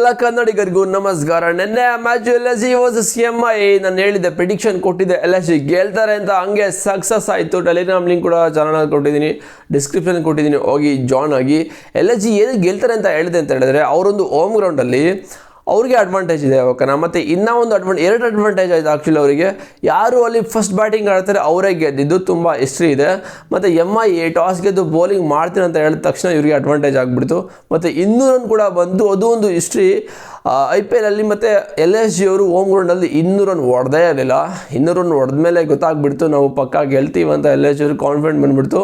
ಎಲ್ಲ ಕನ್ನಡಿಗರಿಗೂ ನಮಸ್ಕಾರ. ನಿನ್ನೆ match L S C versus I ನಾನು ಹೇಳಿದ್ದೆ ಪ್ರಿಡಿಕ್ಷನ್ ಕೊಟ್ಟಿದ್ದೆ ಎಲ್ ಎಸ್ ಸಿ ಗೆಲ್ತಾರೆ ಅಂತ, ಹಂಗೆ ಸಕ್ಸಸ್ ಆಯಿತು. ಟೆಲಿಗ್ರಾಮ್ ಲಿಂಕ್ ಕೂಡ ಚಾನಲ್ ಕೊಟ್ಟಿದ್ದೀನಿ ಡಿಸ್ಕ್ರಿಪ್ಷನ್ ಕೊಟ್ಟಿದ್ದೀನಿ. ಹೋಗಿ ಜಾಯ್ನ್ ಆಗಿ. ಎಲ್ ಎಸ್ ಜಿ ಏನು ಗೆಲ್ತಾರೆ ಅಂತ ಹೇಳಿದೆ ಅಂತ ಹೇಳಿದ್ರೆ, ಅವರೊಂದು ಹೋಮ್ ಗ್ರೌಂಡಲ್ಲಿ ಅವ್ರಿಗೆ ಅಡ್ವಾಂಟೇಜ್ ಇದೆ ಓಕೆನಾ ಮತ್ತು ಇನ್ನೂ ಒಂದು ಅಡ್ವಾಂಟ್ ಎರಡು ಅಡ್ವಾಂಟೇಜ್ ಆಯಿತು ಆ್ಯಕ್ಚುಲಿ ಅವರಿಗೆ. ಯಾರು ಅಲ್ಲಿ ಫಸ್ಟ್ ಬ್ಯಾಟಿಂಗ್ ಆಡ್ತಾರೆ, ಅವರೇ ಗೆದ್ದಿದ್ದು ತುಂಬ ಹಿಸ್ಟ್ರಿ ಇದೆ. ಮತ್ತು ಎಂ ಐ ಎ ಟಾಸ್ ಗೆದ್ದು ಬೌಲಿಂಗ್ ಮಾಡ್ತೀನಿ ಅಂತ ಹೇಳಿದ ತಕ್ಷಣ ಇವರಿಗೆ ಅಡ್ವಾಂಟೇಜ್ ಆಗಿಬಿಡ್ತು. ಮತ್ತು ಇನ್ನೂ ರನ್ ಕೂಡ ಬಂದು, ಅದು ಒಂದು ಹಿಸ್ಟ್ರಿ ಐ ಪಿ ಎಲಲ್ಲಿ ಮತ್ತು ಎಲ್ ಎಸ್ ಜಿ ಅವರು ಹೋಮ್ ಗ್ರೌಂಡಲ್ಲಿ ಇನ್ನೂರು ರನ್ ಹೊಡೆದೇ ಇರಲಿಲ್ಲ. ಇನ್ನೂರು ರನ್ ಹೊಡೆದ ಮೇಲೆ ಗೊತ್ತಾಗ್ಬಿಡ್ತು, ನಾವು ಪಕ್ಕ ಗೆಲ್ತೀವಿ ಅಂತ ಎಲ್ ಎಸ್ ಜಿ ಅವರು ಕಾನ್ಫಿಡೆಂಟ್ ಬಂದ್ಬಿಡ್ತು.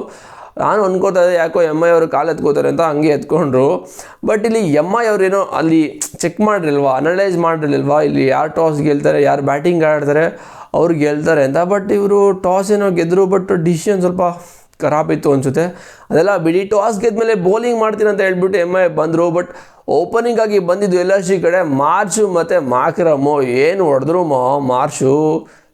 ನಾನು ಅನ್ಕೋತಾ ಯಾಕೋ ಎಂ ಐ ಅವರು ಕಾಲು ಎತ್ಕೋತಾರೆ ಅಂತ ಹಂಗೆ ಎತ್ಕೊಂಡ್ರು. ಬಟ್ ಇಲ್ಲಿ ಎಂ ಐ ಅವ್ರೇನೋ ಅಲ್ಲಿ ಚೆಕ್ ಮಾಡಿರಲ್ವಾ ಅನಲೈಸ್ ಮಾಡಿರಲಿಲ್ವಾ, ಇಲ್ಲಿ ಯಾರು ಟಾಸ್ ಗೆಲ್ತಾರೆ, ಯಾರು ಬ್ಯಾಟಿಂಗ್ ಆಡ್ತಾರೆ, ಅವ್ರು ಗೆಲ್ತಾರೆ ಅಂತ. ಬಟ್ ಇವರು ಟಾಸ್ ಏನೋ ಗೆದ್ದರು ಬಟ್ ಡಿಸಿಷನ್ ಸ್ವಲ್ಪ ಖರಾಬ್ ಇತ್ತು ಅನಿಸುತ್ತೆ. ಅದೆಲ್ಲ ಬಿಡಿ ಟಾಸ್ ಗೆದ್ಮೇಲೆ ಬೌಲಿಂಗ್ ಮಾಡ್ತೀನಿ ಅಂತ ಹೇಳ್ಬಿಟ್ಟು ಎಂ ಐ ಬಂದರು. ಬಟ್ ಓಪನಿಂಗ್ ಆಗಿ ಬಂದಿದ್ದು ಎಲ್ ಶ್ರೀ ಕಡೆ, ಮಾರ್ಚು ಮತ್ತು ಮಾಕ್ರಮು. ಏನು ಹೊಡೆದ್ರು ಮಾರ್ಷು ಮಾರ್ಚು?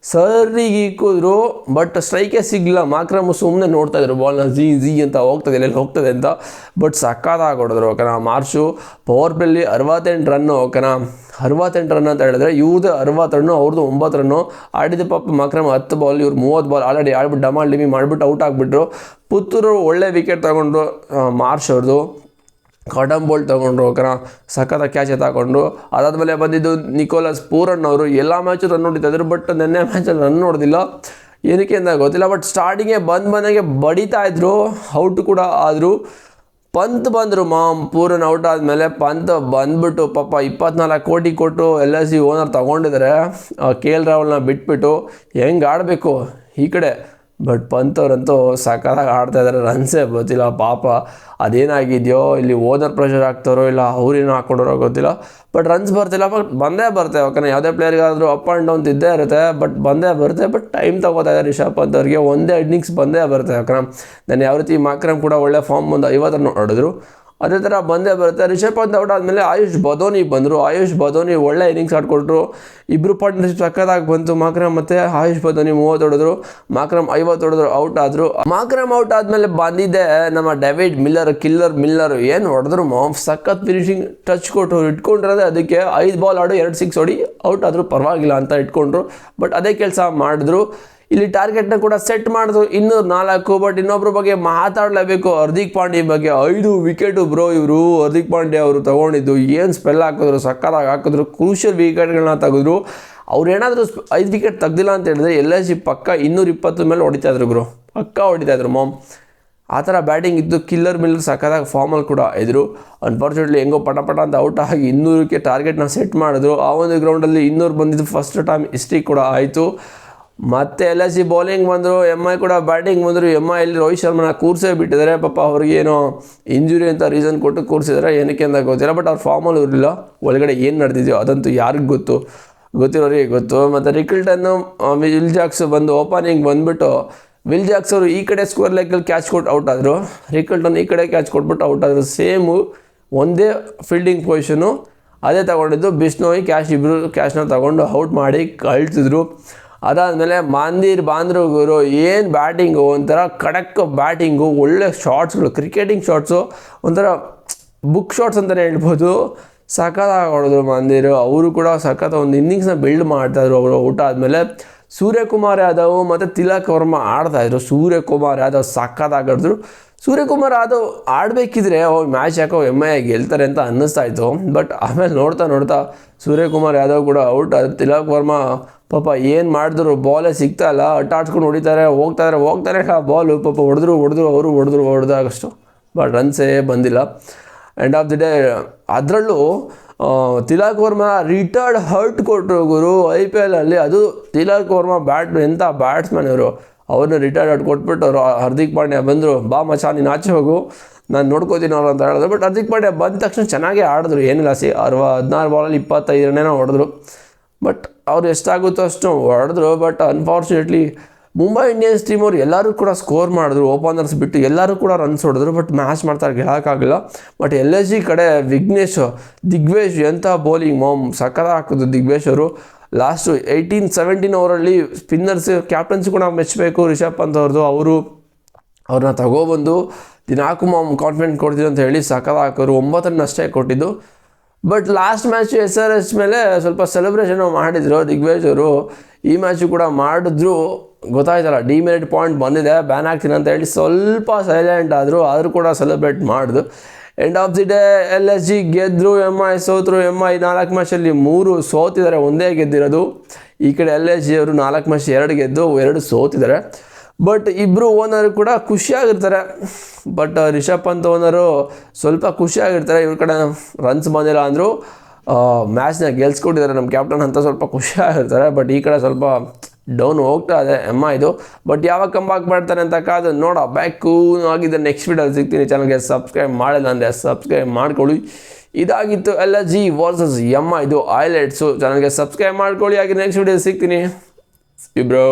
ಸರಿಗೆ ಇಕ್ಕಿದ್ರು ಬಟ್ ಸ್ಟ್ರೈಕೇ ಸಿಗಲಿಲ್ಲ. ಮಾಕ್ರಮ್ ಸುಮ್ಮನೆ ನೋಡ್ತಾ ಇದ್ರು. ಬಾಲ್ನ ಜಿ ಜಿ ಅಂತ ಹೋಗ್ತದೆ ಎಲ್ಲೆಲ್ಲಿ ಹೋಗ್ತದೆ ಅಂತ. ಬಟ್ ಸಕ್ಕತ್ತಾಗಿ ಹೊಡೆದ್ರು. ಓಕೆನಾ? ಮಾರ್ಚು ಪವರ್ ಪ್ಲೇಲಿ ಅರವತ್ತೆಂಟು ರನ್ನು ಓಕೆನಾ? ಅರವತ್ತೆಂಟು ರನ್ ಅಂತ ಹೇಳಿದ್ರೆ ಇವ್ರದ್ದು ಅರವತ್ತು ರನ್ನು ಅವ್ರದ್ದು ಒಂಬತ್ತು ರನ್ನು ಆಡಿದ ಪಾಪ ಮಾಕ್ರಮ್ ಹತ್ತು ಬಾಲ್ ಇವ್ರು ಮೂವತ್ತು ಬಾಲ್ ಆಲ್ರೆಡಿ ಆಡ್ಬಿಟ್ಟು ಡಮಾಲ್ ಡಿಮಿ ಮಾಡಿಬಿಟ್ಟು ಔಟ್ ಆಗಿಬಿಟ್ರು. ಪುತ್ತೂರು ಒಳ್ಳೆ ವಿಕೆಟ್ ತಗೊಂಡ್ರು ಮಾರ್ಚ್ ಅವ್ರದ್ದು ಕಾಟನ್ ಬೋಲ್ಟ್ ತೊಗೊಂಡ್ರು, ಓಕೆನಾ? ಸಖತ್ ಕ್ಯಾಚ್ ತಗೊಂಡು ಅದಾದಮೇಲೆ ಬಂದಿದ್ದು ನಿಕೋಲಸ್ ಪೂರನ್ ಅವರು ಎಲ್ಲ ಮ್ಯಾಚು ರನ್ ನೋಡಿದ್ದಾರೆ ಬಟ್ ನೆನ್ನೆ ಮ್ಯಾಚಲ್ಲಿ ರನ್ ನೋಡೋದಿಲ್ಲ ಏನಕ್ಕೆ ಅಂತ ಗೊತ್ತಿಲ್ಲ ಬಟ್ ಸ್ಟಾರ್ಟಿಂಗೇ ಬಂದು ಮನೆಗೆ ಬಡಿತಾ ಇದ್ರು ಔಟ್ ಕೂಡ ಆದರು. ಪಂತ್ ಬಂದರು ಮಾಮ್, ಪೂರನ್ ಔಟ್ ಆದಮೇಲೆ ಪಂತ್ ಬಂದ್ಬಿಟ್ಟು ಪಾಪ ಇಪ್ಪತ್ನಾಲ್ಕು ಕೋಟಿ ಕೊಟ್ಟು ಎಲ್ ಎಸ್ ಸಿ ಓನರ್ ತೊಗೊಂಡಿದ್ದಾರೆ. ಕೆ ಎಲ್ ರಾಹುಲ್ನ ಬಿಟ್ಬಿಟ್ಟು ಹೆಂಗೆ ಆಡಬೇಕು ಈ ಕಡೆ? ಬಟ್ ಪಂತ್ ಅವರಂತೂ ಸಖತ್ತಾಗಿ ಆಡ್ತಾ ಇದ್ದಾರೆ ರನ್ಸೇ ಗೊತ್ತಿಲ್ಲ, ಪಾಪ ಅದೇನಾಗಿದೆಯೋ, ಇಲ್ಲಿ ಓದರ್ ಪ್ರೆಷರ್ ಆಗ್ತಾರೋ ಇಲ್ಲ ಅವ್ರೇನು ಹಾಕ್ಕೊಂಡಾರೋ ಗೊತ್ತಿಲ್ಲ. ಬಟ್ ರನ್ಸ್ ಬರ್ತಿಲ್ಲ ಬಟ್ ಬಂದೇ ಬರುತ್ತೆ ಯಾಕಂದ್ರೆ ಯಾವುದೇ ಪ್ಲೇಯರ್ಗಾದರೂ ಅಪ್ ಆ್ಯಂಡ್ ಡೌನ್ ಇದ್ದೇ ಇರುತ್ತೆ ಬಟ್ ಬಂದೇ ಬರುತ್ತೆ ಬಟ್ ಟೈಮ್ ತಗೋತಾ ಇದ್ದಾರೆ ರಿಷಬ್ ಪಂತ್ ಅವ್ರಿಗೆ, ಒಂದೇ ಇನ್ನಿಂಗ್ಸ್ ಬಂದೇ ಬರುತ್ತೆ ಯಾಕಂದ್ರೆ ನಾನು ಯಾವ ರೀತಿ ಮಾಕ್ರಮ್ ಕೂಡ ಒಳ್ಳೆ ಫಾರ್ಮ್ ಒಂದು ಐವತ್ತರ ನೋಡಿದ್ರು ಅದೇ ಥರ ಬಂದೇ ಬರುತ್ತೆ. ರಿಷಬ್ ಪಂತ್ ಔಟ್ ಆದಮೇಲೆ ಆಯುಷ್ ಬದೋನಿ ಬಂದರು. ಆಯುಷ್ ಬದೋನಿ ಒಳ್ಳೆ ಇನ್ನಿಂಗ್ಸ್ ಆಡ್ಕೊಟ್ರು. ಇಬ್ಬರು ಪಾರ್ಟ್ನರ್ಶಿಪ್ ಸಕ್ಕತ್ತಾಗಿ ಬಂತು. ಮಾಕ್ರಮ್ ಮತ್ತು ಆಯುಷ್ ಬದೋನಿ ಮೂವತ್ತು ಹೊಡೆದ್ರು. ಮಾಕ್ರಮ್ ಐವತ್ತು ಹೊಡೆದ್ರು, ಔಟ್ ಆದರು. ಮಾಕ್ರಮ್ ಔಟ್ ಆದಮೇಲೆ ಬಂದಿದ್ದೆ ನಮ್ಮ ಡೇವಿಡ್ ಮಿಲ್ಲರ್, ಕಿಲ್ಲರ್ ಮಿಲ್ಲರ್. ಏನು ಹೊಡೆದ್ರು ಮಾಮ್. ಸಖತ್ ಫಿನಿಷಿಂಗ್ ಟಚ್ ಕೊಟ್ಟರು ಇಟ್ಕೊಂಡಿರೋದೇ ಅದಕ್ಕೆ ಐದು ಬಾಲ್ ಆಡು, ಎರಡು ಸಿಕ್ಸ್ ಹೊಡಿ, ಔಟ್ ಆದರೂ ಪರವಾಗಿಲ್ಲ ಅಂತ ಇಟ್ಕೊಂಡ್ರು. ಬಟ್ ಅದೇ ಕೆಲಸ ಮಾಡಿದ್ರು. ಇಲ್ಲಿ ಟಾರ್ಗೆಟ್ನ ಕೂಡ ಸೆಟ್ ಮಾಡಿದ್ರು. ಇನ್ನೂರು ನಾಲ್ಕು ಬಟ್ ಇನ್ನೊಬ್ಬರ ಬಗ್ಗೆ ಮಾತಾಡಲೇಬೇಕು. ಹಾರ್ದಿಕ್ ಪಾಂಡ್ಯ ಬಗ್ಗೆ ಐದು ವಿಕೆಟು ಬ್ರೋ ಇವರು. ಹರ್ದಿಕ್ ಪಾಂಡ್ಯ ಅವರು ತಗೊಂಡಿದ್ದು ಏನು ಸ್ಪೆಲ್ ಹಾಕಿದ್ರು, ಸಕ್ಕತ್ತಾಗಿ ಹಾಕಿದ್ರು ಕ್ರೂಷಿಯಲ್ ವಿಕೆಟ್ಗಳನ್ನ ತೆಗೆದ್ರು. ಅವ್ರು ಏನಾದರೂ ಐದು ವಿಕೆಟ್ ತೆಗ್ದಿಲ್ಲ ಅಂತ ಹೇಳಿದ್ರೆ ಎಲ್ ಐ ಸಿ ಪಕ್ಕ ಇನ್ನೂರ ಇಪ್ಪತ್ತು ಮೇಲೆ ಹೊಡಿತಾ ಇದ್ರು ಗ್ರೋ ಪಕ್ಕ ಹೊಡಿತಾ ಇದ್ರು ಮಾಮ್ ಆ ಥರ ಬ್ಯಾಟಿಂಗ್ ಇದ್ದು ಕಿಲ್ಲರ್ ಮಿಲ್ಲರ್ ಸಕ್ಕತ್ತಾಗಿ ಫಾರ್ಮಲ್ಲಿ ಕೂಡ ಇದ್ರು. ಅನ್ಫಾರ್ಚುನೇಟ್ಲಿ ಹೆಂಗೋ ಪಟ ಪಟ ಅಂತ ಔಟ್ ಆಗಿ ಇನ್ನೂರಕ್ಕೆ ಟಾರ್ಗೆಟ್ನ ಸೆಟ್ ಮಾಡಿದ್ರು. ಆ ಒಂದು ಗ್ರೌಂಡಲ್ಲಿ ಇನ್ನೂರು ಬಂದಿದ್ದು ಫಸ್ಟ್ ಟೈಮ್ ಹಿಸ್ಟ್ರಿ ಕೂಡ ಆಯಿತು. ಮತ್ತೆ ಎಲ್ ಎಸ್ ಸಿ ಬೌಲಿಂಗ್ ಬಂದರು ಎಂ ಐ ಕೂಡ ಬ್ಯಾಟಿಂಗ್ ಬಂದರು. ಎಂ ಐ ರೋಹಿತ್ ಶರ್ಮನ ಕೂರ್ಸೇ ಬಿಟ್ಟಿದ್ದಾರೆ. ಪಾಪ ಅವ್ರಿಗೆ ಏನೋ ಇಂಜುರಿ ಅಂತ ರೀಸನ್ ಕೊಟ್ಟು ಕೂರಿಸಿದ್ದಾರೆ. ಏನಕ್ಕೆ ಅಂತ ಗೊತ್ತಿಲ್ಲ ಬಟ್ ಅವ್ರ ಫಾರ್ಮಲ್ಲಿ ಇರಲಿಲ್ಲ. ಒಳಗಡೆ ಏನು ನಡೆದಿದೆಯೋ ಅದಂತೂ ಯಾರಿಗೂ ಗೊತ್ತು? ಗೊತ್ತಿರೋರಿಗೆ ಗೊತ್ತು. ಮತ್ತು ರಿಕಲ್ಟನ್ನು ವಿಲ್ ಜಾಕ್ಸ್ ಬಂದು ಓಪನಿಂಗ್ ಬಂದುಬಿಟ್ಟು ವಿಲ್ ಜಾಕ್ಸ್ ಅವರು ಈ ಕಡೆ ಸ್ಕೋರ್ ಲೆಕ್ಕಲ್ಲಿ ಕ್ಯಾಚ್ ಕೊಟ್ಟು ಔಟ್ ಆದರು. ರಿಕಲ್ಟನ್ ಈ ಕಡೆ ಕ್ಯಾಚ್ ಕೊಟ್ಬಿಟ್ಟು ಔಟ್ ಆದರು. ಸೇಮು ಒಂದೇ ಫೀಲ್ಡಿಂಗ್ ಪೊಸಿಷನು ಅದೇ ತಗೊಂಡಿದ್ದು ಬಿಸ್ನೋಯಿ ಕ್ಯಾಶ್ ಇಬ್ಬರು ಕ್ಯಾಶ್ನ ತಗೊಂಡು ಔಟ್ ಮಾಡಿ ಕಳ್ಸಿದ್ರು. ಅದಾದಮೇಲೆ ಮಾಂದಿರ್ ಬಾಂದ್ರಗುರು ಏನು ಬ್ಯಾಟಿಂಗು ಒಂಥರ ಕಡಕ್ ಬ್ಯಾಟಿಂಗು ಒಳ್ಳೆ ಶಾರ್ಟ್ಸ್ಗಳು ಕ್ರಿಕೆಟಿಂಗ್ ಶಾರ್ಟ್ಸು ಒಂಥರ ಬುಕ್ ಶಾರ್ಟ್ಸ್ ಅಂತಲೇ ಹೇಳ್ಬೋದು. ಸಖತ್ತಾಗಿ ಮಂದಿರು. ಅವರು ಕೂಡ ಸಖತ್ ಒಂದು ಇನ್ನಿಂಗ್ಸ್ನ ಬಿಲ್ಡ್ ಮಾಡ್ತಾಯಿದ್ರು ಅವರು ಊಟ ಆದಮೇಲೆ. ಸೂರ್ಯಕುಮಾರ್ ಯಾದವ್ ಮತ್ತು ತಿಲಕ್ ವರ್ಮ ಆಡ್ತಾಯಿದ್ರು ಸೂರ್ಯಕುಮಾರ್ ಯಾದವ್ ಸಖತ್ತಾಗಿ ಆಡಿದ್ರು ಸೂರ್ಯಕುಮಾರ್ ಯಾದವ್ ಆಡಬೇಕಿದ್ರೆ ಅವ್ರು ಮ್ಯಾಚ್ ಯಾಕೋ ಎಂ ಐ ಗೆಲ್ತಾರೆ ಅಂತ ಅನ್ನಿಸ್ತಾ ಇತ್ತು. ಬಟ್ ಆಮೇಲೆ ನೋಡ್ತಾ ನೋಡ್ತಾ ಸೂರ್ಯಕುಮಾರ್ ಯಾದವ್ ಕೂಡ ಔಟ್. ಅದು ತಿಲಕ್ ವರ್ಮಾ, ಪಾಪ ಏನು ಮಾಡಿದ್ರು ಬಾಲೇ ಸಿಗ್ತಾ ಇಲ್ಲ. ಅಟ್ಟಾಡ್ಸ್ಕೊಂಡು ಹೊಡಿತಾರೆ ಹೋಗ್ತಾರೆ ಹೋಗ್ತಾರೆ ಆ ಬಾಲು ಪಾಪ ಹೊಡೆದ್ರು ಹೊಡೆದ್ರು, ಅವರು ಹೊಡೆದ್ರು ಹೊಡೆದಾಗಷ್ಟು ಬಟ್ ರನ್ಸೇ ಬಂದಿಲ್ಲ. ಎಂಡ್ ಆಫ್ ದಿ ಡೇ ಅದರಲ್ಲೂ ತಿಲಕ್ ವರ್ಮಾ ರಿಟರ್ಡ್ ಹರ್ಟ್ ಕೊಟ್ಟರು ಗುರು. ಐ ಪಿ ಎಲಲ್ಲಿ ಅದು ತಿಲಕ್ ವರ್ಮಾ ಬ್ಯಾಟ್ ಎಂಥ ಬ್ಯಾಟ್ಸ್ಮನ್ ಇವರು. ಅವ್ರನ್ನ ರಿಟೈರ್ಡ್ ಹರ್ಟ್ ಕೊಟ್ಬಿಟ್ಟು ಅವರು ಹಾರ್ದಿಕ್ ಪಾಂಡ್ಯ ಬಂದರು, ಬಾ ಮಚಾ ನೀನು ಆಚೆ ಹೋಗು, ನಾನು ನೋಡ್ಕೋತೀನಿ ಅವ್ರು ಅಂತ ಹೇಳಿದ್ರು. ಬಟ್ ಹಾರ್ದಿಕ್ ಪಾಂಡ್ಯ ಬಂದ ತಕ್ಷಣ ಚೆನ್ನಾಗೇ ಆಡಿದ್ರು. ಏನಿಲ್ಲ, ಸಿ ಅರ್ವ ಹದಿನಾರು ಬಾಲಲ್ಲಿ ಇಪ್ಪತ್ತೈದನೇನೋ ಹೊಡೆದ್ರು. ಬಟ್ ಅವ್ರು ಎಷ್ಟಾಗುತ್ತೋ ಅಷ್ಟು ಹೊಡೆದ್ರು. But unfortunately Mumbai Indians team ಅವರು ಎಲ್ಲರೂ ಕೂಡ ಸ್ಕೋರ್ ಮಾಡಿದ್ರು. ಓಪನರ್ಸ್ ಬಿಟ್ಟು ಎಲ್ಲರೂ ಕೂಡ ರನ್ಸ್ ಹೊಡೆದ್ರು. ಬಟ್ ಮ್ಯಾಚ್ ಮಾಡ್ತಾರೆ ಗೆಲ್ಲೋಕ್ಕಾಗಲ್ಲ ಬಟ್ ಎಲ್ ಎಸ್ ಜಿ ಕಡೆ ವಿಘ್ನೇಶ್, ದಿಗ್ವೇಶ್ ಎಂಥ ಬೌಲಿಂಗ್ ಮೊಮ್ ಸಕಲ ಹಾಕಿದ್ರು ದಿಗ್ವೇಶ್ ಅವರು. ಲಾಸ್ಟು ಏಯ್ಟೀನ್ ಸೆವೆಂಟೀನ್ ಓವರಲ್ಲಿ ಸ್ಪಿನ್ನರ್ಸ್ ಕ್ಯಾಪ್ಟನ್ಸಿ ಕೂಡ ಮೆಚ್ಚಬೇಕು ರಿಷಬ್ ಪಂತ್ ಅವ್ರದ್ದು. ಅವರು ಅವ್ರನ್ನ ತಗೊಬಂದು ದಿನಾಕು ಮಾಮ್ ಕಾನ್ಫಿಡೆಂಟ್ ಕೊಡ್ತೀವಿ ಅಂತ ಹೇಳಿ ಸಕಲ ಹಾಕೋರು. ಒಂಬತ್ತರನ್ನ ಅಷ್ಟೇ ಕೊಟ್ಟಿದ್ದು. But last match S R S ಮೇಲೆ ಸ್ವಲ್ಪ ಸೆಲೆಬ್ರೇಷನ್ ಮಾಡಿದರು. ಅವರು ಈ ಮ್ಯಾಚು ಕೂಡ ಮಾಡಿದ್ರು. ಗೊತ್ತಾಯ್ತಲ್ಲ ಡಿಮೆರಿಟ್ ಪಾಯಿಂಟ್ ಬಂದಿದೆ. ಬ್ಯಾನ್ ಆಗ್ತೀನಿ ಅಂತ ಹೇಳಿ ಸ್ವಲ್ಪ ಸೈಲೆಂಟ್ ಆದರು. ಆದರೂ ಕೂಡ ಸೆಲೆಬ್ರೇಟ್ ಮಾಡಿದ್ರು end of the day L S G ಗೆದ್ದರು ಎಂ ಐ ಸೋತರು ಎಂ ಐ ನಾಲ್ಕು ಮ್ಯಾಚಲ್ಲಿ ಮೂರು ಸೋತಿದ್ದಾರೆ, ಒಂದೇ ಗೆದ್ದಿರೋದು. ಈ ಕಡೆ ಎಲ್ ಎಸ್ ಜಿ ಅವರು ನಾಲ್ಕು ಮ್ಯಾಚ್ ಎರಡು ಗೆದ್ದು, ಎರಡು ಸೋತಿದ್ದಾರೆ. ಬಟ್ ಇಬ್ಬರು ಓನರ್ ಕೂಡ ಖುಷಿಯಾಗಿರ್ತಾರೆ. ಬಟ್ ರಿಷಬ್ ಪಂತ್ ಓನರು ಸ್ವಲ್ಪ ಖುಷಿಯಾಗಿರ್ತಾರೆ. ಇವ್ರ ಕಡೆ ರನ್ಸ್ ಬಂದಿಲ್ಲ ಅಂದರೂ. ಮ್ಯಾಚ್ನ ಗೆಲ್ಸ್ಕೊಟ್ಟಿದ್ದಾರೆ ನಮ್ಮ ಕ್ಯಾಪ್ಟನ್ ಅಂತ ಸ್ವಲ್ಪ ಖುಷಿಯಾಗಿರ್ತಾರೆ. ಬಟ್ ಈ ಕಡೆ ಸ್ವಲ್ಪ ಡೌನ್ ಹೋಗ್ತಾ ಇದೆ. ಎಮ್ಮ ಇದು? ಬಟ್ ಯಾವಾಗ ಕಂಬಾಕ್ ಮಾಡ್ತಾರೆ ಅಂತ ಕಾದು ನೋಡೋ. ಬ್ಯಾಕು ಆಗಿದೆ. ನೆಕ್ಸ್ಟ್ ವೀಡಿಯೋಲ್ಲಿ ಸಿಗ್ತೀನಿ. ಚಾನಲ್ಗೆ ಸಬ್ಸ್ಕ್ರೈಬ್ ಮಾಡಿಲ್ಲ ಅಂದರೆ ಸಬ್ಸ್ಕ್ರೈಬ್ ಮಾಡ್ಕೊಳ್ಳಿ. ಇದಾಗಿತ್ತು ಎಲ್ಲ ಜಿ ವರ್ಸಸ್ ಎಮ್ಮ ಇದು. ಹೈಲೈಟ್ಸು ಚಾನಲ್ಗೆ ಸಬ್ಸ್ಕ್ರೈಬ್ ಮಾಡ್ಕೊಳ್ಳಿ. ಆಗಿ ನೆಕ್ಸ್ಟ್ ವೀಡಿಯೋ ಸಿಗ್ತೀನಿ. ಇಬ್ರು